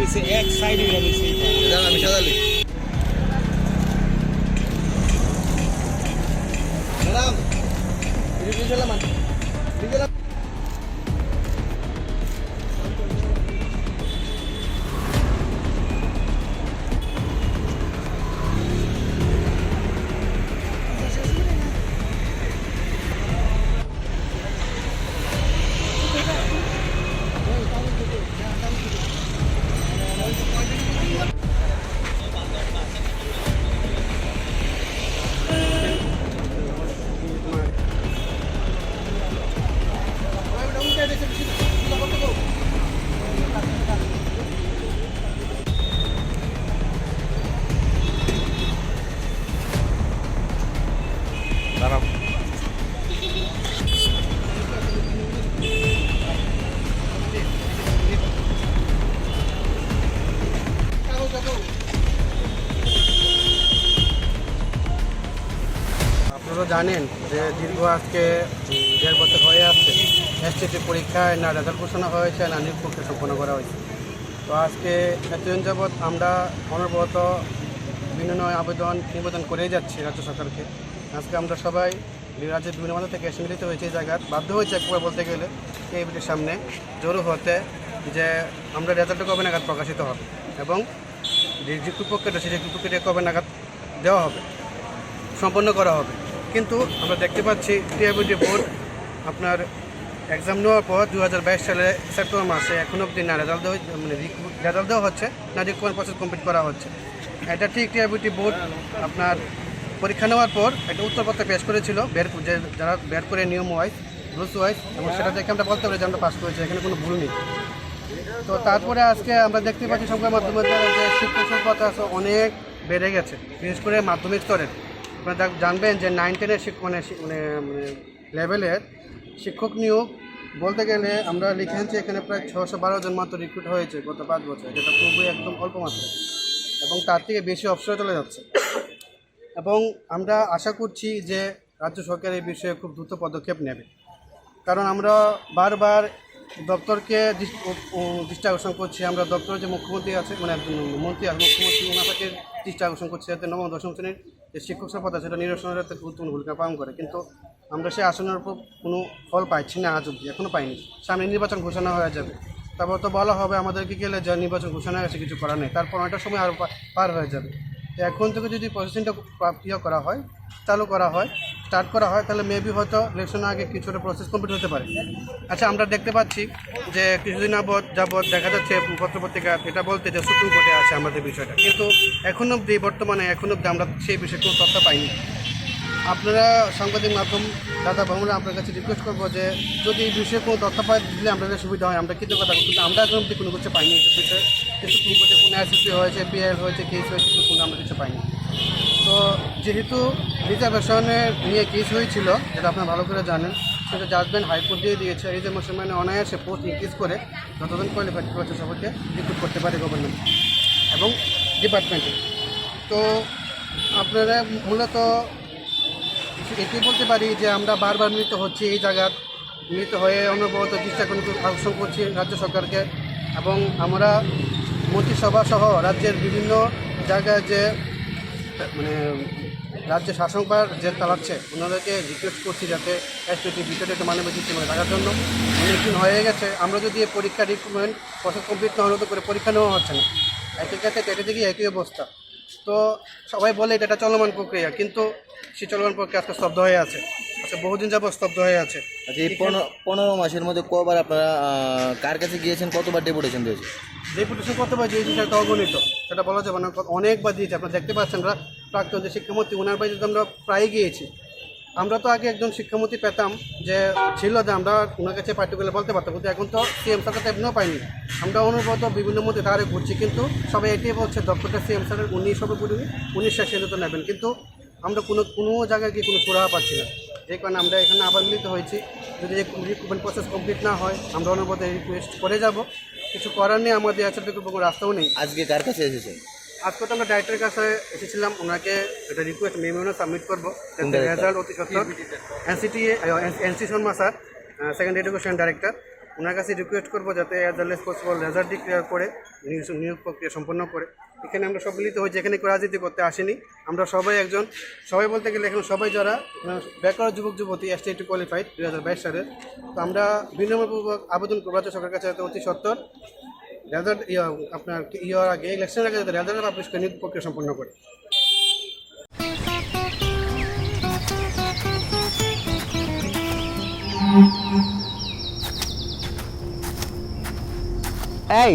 হয়েছে এক সাইড উড়ে গেছে আমি সাদালি ম্যাডাম আপনারা জানেন যে দীর্ঘ আজকে দেড় বছর হয়ে আসছে। এসটিটি পরীক্ষায় না রেজাল্ট ঘোষণা হয়েছে, না নিরপেক্ষ সম্পন্ন করা হয়েছে। তো আজকে এতদিন যাবৎ আমরা অনবরত বিভিন্ন আবেদন, নিবেদন করেই যাচ্ছি রাজ্য সরকারকে। আজকে আমরা সবাই রাজ্যের বিভিন্ন মাথা থেকে এসে মিলিত হয়েছে এই জায়গার। বাধ্য হয়েছে একবার বলতে গেলে, এই বিটির সামনে জড়ো হতে যে আমরা রেজাল্টটা কবে নাগাদ প্রকাশিত হবে এবং যে কুপক্ষটা সেই কুপক্ষটা কবে নাগাদ দেওয়া হবে, সম্পন্ন করা হবে। কিন্তু আমরা দেখতে পাচ্ছি টিআইবিটি বোর্ড আপনার এক্সাম নেওয়ার পর দু হাজার বাইশ সালে সেপ্টেম্বর মাসে এখনও অবধি না রেজাল্ট দেওয়া মানে রেজাল্ট দেওয়া হচ্ছে, না রিকমেন্ট প্রসেস কমপ্লিট করা হচ্ছে। এটা ঠিক টিআইবিটি বোর্ড আপনার পরীক্ষা নেওয়ার পর একটা উত্তরপত্র পেশ করেছিল, বের যে যারা বের করে নিয়ম ওয়াইজ রুলস ওয়াইজ এবং সেটা দেখে আমরা বলতে পারি যে আমরা পাস করেছি, এখানে কোনো ভুল নেই। তো তারপরে আজকে আমরা দেখতে পাচ্ছি সংবাদ মাধ্যমের দ্বারা যে শিক্ষক সংকট অনেক বেড়ে গেছে, বিশেষ করে মাধ্যমিক স্তরের। আপনারা দেখ- জানবেন যে নাইন টেনের মানে মানে মানে লেভেলের শিক্ষক নিয়োগ বলতে গেলে আমরা লিখে আনছি এখানে প্রায় ছশো বারো জন মাত্র রিক্রুট হয়েছে গত পাঁচ বছর, যেটা খুবই একদম অল্প মাত্রা এবং তার থেকে বেশি অবসরে চলে যাচ্ছে। এবং আমরা আশা করছি যে রাজ্য সরকার এই বিষয়ে খুব দ্রুত পদক্ষেপ নেবে। কারণ আমরা বারবার দপ্তরকে দৃষ্টি- আকর্ষণ করছি। আমরা দপ্তরের যে মুখ্যমন্ত্রী আছে মানে মন্ত্রী আছে, মুখ্যমন্ত্রী ওনাকে দৃষ্টি আকর্ষণ করছি যাতে নবম, দশম শ্রেণির যে শিক্ষক সভ্যতা সেটা নিরসনের গুরুত্বপূর্ণ ভূমিকা পালন করে। কিন্তু আমরা সেই আসনের উপর কোনো ফল পাইছি না আজ অব্দি এখনও পাইনি। সামনে নির্বাচন ঘোষণা হয়ে যাবে। তারপর তো বলা হবে আমাদেরকে গেলে যে নির্বাচন ঘোষণা হয়েছে কিছু করার নেই। তারপর অনেকটা সময় আরও পার হয়ে যাবে। এখন থেকে যদি প্রসেসিংটা ইয়ে করা হয়, চালু করা হয় স্টার্ট করা হয়, তাহলে মেবি হয়তো ইলেকশনের আগে কিছুটা প্রসেস কমপ্লিট হতে পারে। আচ্ছা আমরা দেখতে পাচ্ছি যে কিছুদিন যাবৎ যাবৎ দেখা যাচ্ছে পত্রপত্রিকা এটা বলতে যে সুপ্রিম কোর্টে আছে আমাদের বিষয়টা। কিন্তু এখন অবধি, বর্তমানে এখন অবধি আমরা সেই বিষয়ে কোনো তথ্য পাইনি। আপনারা সাংবাদিক মাধ্যম, দাদা বাবুরা আপনার কাছে রিকোয়েস্ট করব যে যদি এই বিষয়ে কোনো তথ্য পাই, দিলে আমাদের সুবিধা হয়, আমরা কিন্তু কথা। কিন্তু আমরা এখন অবধি কোনো কিছু পাইনি এই বিষয়ে। সুপ্রিম কোর্টে কোনো অ্যাসিপি হয়েছে পিআইএল হয়েছে কেস হয়েছে, কোনো আমরা কিছু পাইনি। তো যেহেতু রিজার্ভেশনে নিয়ে কেস হয়েছিল, যেটা আপনারা ভালো করে জানেন, সেটা জাজমেন্ট হাইকোর্ট দিয়ে দিয়েছে। রিজার্ভেশন মানে অনায়াসে পোস্ট ইনক্রিজ করে যতজন কোয়ালিফাইড করেছে সবাইকে রিক্রুট করতে পারে গভর্নমেন্ট এবং ডিপার্টমেন্টে তো আপনারা মূলত এটাই বলতে পারি যে আমরা বারবার মিলিত হচ্ছি এই জায়গার, মিলিত হয়ে অনবরত চেষ্টা করে আকর্ষণ করছি রাজ্য সরকারকে এবং আমরা মন্ত্রিসভা সহ রাজ্যের বিভিন্ন জায়গায় যে মানে রাজ্য করার যে চালাচ্ছে, ওনাদেরকে রিকোয়েস্ট করছি যাতে এসপিটি বিষয়টা একটু মানবিক মানে রাখার জন্য। অনেকদিন হয়ে গেছে, আমরা যদি এই পরীক্ষা রিক্রুটমেন্ট প্রসেস কমপ্লিট না হলে করে পরীক্ষা নেওয়া হচ্ছে না। একই ক্ষেত্রে কেটে দেখি একই অবস্থা। তো সবাই বলে এটা চলমান প্রক্রিয়া, কিন্তু সে চলমান প্রক্রিয়া আজকে স্তব্ধ হয়ে আছে। আচ্ছা বহুদিন যাবত স্তব্ধ হয়ে আছে। আচ্ছা এই পনেরো মাসের মধ্যে কবার আপনারা কার কাছে গিয়েছেন কতবার ডেপুটেশন দিয়েছে ডেপুটেশন কতবার যে জিনিসটা অগণিত। সেটা বলা যাবে না অনেকবার দিয়েছে আপনারা দেখতে পাচ্ছেন আমরা প্রাক্তন যে শিক্ষামন্ত্রী ওনার বাড়িতে তো আমরা প্রায় গিয়েছি। আমরা তো আগে একজন শিক্ষামন্ত্রী পেতাম যে ছিল যে আমরা ওনার কাছে পার্টিকুলার বলতে পারতাম কিন্তু এখন তো সিএম স্যার কাছে এমনিও পাইনি আমরা অনুভূত বিভিন্ন মধ্যে ধারে ঘুরছি কিন্তু সবাই এটাই বলছে দক্ষতা সিএম স্যারের উনি সবে উনি শেষে তো নেবেন। কিন্তু আমরা কোনো কোনো জায়গায় গিয়ে কোনো সুরাহা পাচ্ছি না। এই কারণে আমরা এখানে আবার মিলিত হয়েছি। যদি রিক্রুটমেন্ট প্রসেস কমপ্লিট না হয় আমরা অনুভূত রিকোয়েস্ট করে যাব। কিছু করার নেই আমাদের আছে তো কোনো রাস্তাও নেই। আজকে কার কাছে এসেছেন? আজকে তো আমরা ডাইরেক্টরের কাছে এসেছিলাম ওনাকে একটা রিকোয়েস্ট মেমোনো সাবমিট করব? রেজাল্ট অতি সত্তর NCT NC Sharma sir second education director ওনার কাছে রিকোয়েস্ট করব যাতে as early as possible result declare করে নিয়োগ প্রক্রিয়া সম্পন্ন করে। এখানে আমরা সব মিলিত হয়েছি, এখানে রাজনীতি করতে আসেনি। আমরা সবাই একজন, সবাই বলতে গেলে এখন সবাই যারা বেকার যুবক যুবতী এস টি কোয়ালিফাইড দুই হাজার বাইশ সালের। তো আমরা বিনিময়পূর্বক আবেদন করব সরকারের কাছে অতি সত্তর রেজাল্ট ইয়ে আপনার ইয়ার আগে ইলেকশনের আগে যাতে রেজাল্ট পাবলিশ করে, নিয়োগ প্রক্রিয়া সম্পন্ন করে। এই